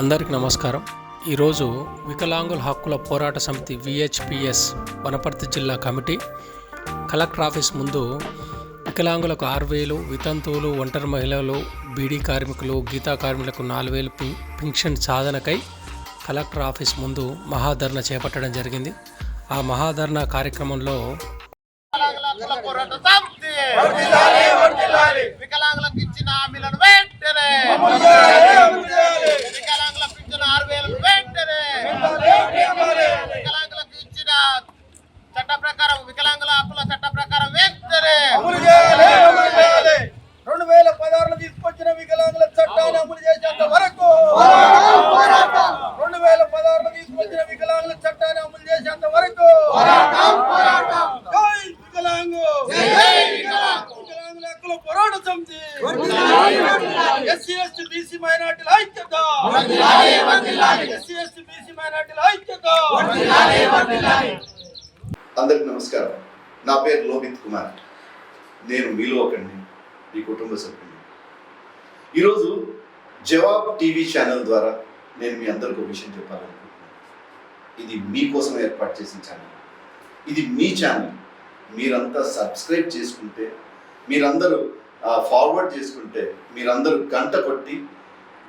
అందరికీ నమస్కారం. ఈరోజు వికలాంగుల హక్కుల పోరాట సమితి విహెచ్పిఎస్ వనపర్తి జిల్లా కమిటీ కలెక్టర్ ఆఫీస్ ముందు వికలాంగులకు ఆరు వేలు వితంతువులు ఒంటరి మహిళలు బీడీ కార్మికులు గీతా కార్మికులకు నాలుగు వేలు పింఛన్ సాధనకై కలెక్టర్ ఆఫీస్ ముందు మహాధరణ చేపట్టడం జరిగింది. ఆ మహాధరణ కార్యక్రమంలో రెండు వేల పదహారులో తీసుకొచ్చిన వికలాంగుల చట్టాన్ని అమలు చేసేంత వరకు రెండు వేల పదహారులో తీసుకొచ్చిన వికలాంగుల చట్టాన్ని అమలు చేసేంత వరకు జై వికలాంగు. వికలాంగుల హక్కుల పోరాట సమితి. ఎస్సీ ఎస్టీ బీసీ మైనార్టీల ఐక్యత. ఎస్సీ ఎస్టీ బీసీ మైనార్టీల ఐక్యత. అందరికి నమస్కారం. నా పేరు లోహిత్ కుమార్. నేను మీలో ఒకండి మీ కుటుంబ సభ్యుడిని. ఈరోజు జవాబ్ టీవీ ఛానల్ ద్వారా నేను మీ అందరికి ఒక విషయం చెప్పాలనుకుంటున్నాను. ఇది మీకోసం ఏర్పాటు చేసిన ఛానల్. ఇది మీ ఛానల్. మీరంతా సబ్స్క్రైబ్ చేసుకుంటే మీరందరూ ఫార్వర్డ్ చేసుకుంటే మీరందరూ గంట కొట్టి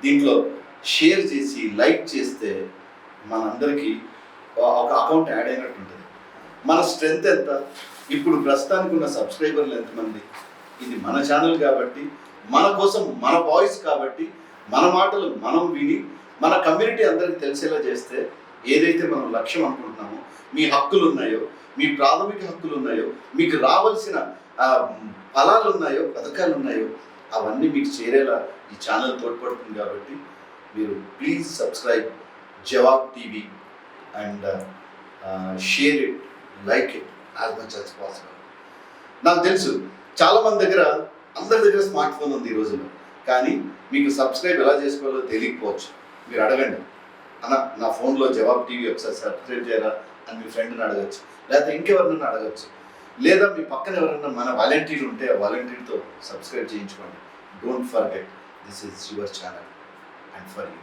దీంట్లో షేర్ చేసి లైక్ చేస్తే మనందరికీ ఒక అకౌంట్ యాడ్ అయినట్టు ఉంటుంది మన స్ట్రెంగ్త్ ఎంత? ఇప్పుడు ప్రస్తుతానికి ఉన్న సబ్స్క్రైబర్లు ఎంతమంది? ఇది మన ఛానల్ కాబట్టి మన కోసం మన వాయిస్ కాబట్టి మన మాటలు మనం విని మన కమ్యూనిటీ అందరికి తెలిసేలా చేస్తే ఏదైతే మనం లక్ష్యం అనుకుంటున్నామో మీ హక్కులు ఉన్నాయో మీ ప్రాథమిక హక్కులు ఉన్నాయో మీకు రావాల్సిన ఫలాలు ఉన్నాయో పథకాలు ఉన్నాయో అవన్నీ మీకు చేరేలా ఈ ఛానల్ తోడ్పడుతుంది కాబట్టి మీరు please subscribe Jawab TV and share it like it as much as possible. నాకు తెలుసు చాలా మంది దగ్గర అందరి దగ్గర స్మార్ట్ ఫోన్ ఉంది ఈ రోజుల్లో. కానీ మీకు సబ్స్క్రైబ్ ఎలా చేసుకోవాలో తెలియకపోవచ్చు. మీరు అడగండి. అన్న నా ఫోన్లో జవాబ్ టీవీ ఒకసారి సబ్స్క్రైబ్ చేయరా అని మీ ఫ్రెండ్ని అడగచ్చు. లేకపోతే ఇంకెవరినైనా అడగచ్చు. లేదా మీ పక్కన ఎవరైనా మన వాలంటీర్ ఉంటే ఆ వాలంటీర్తో సబ్స్క్రైబ్ చేయించుకోండి. Don't forget this is your channel and for you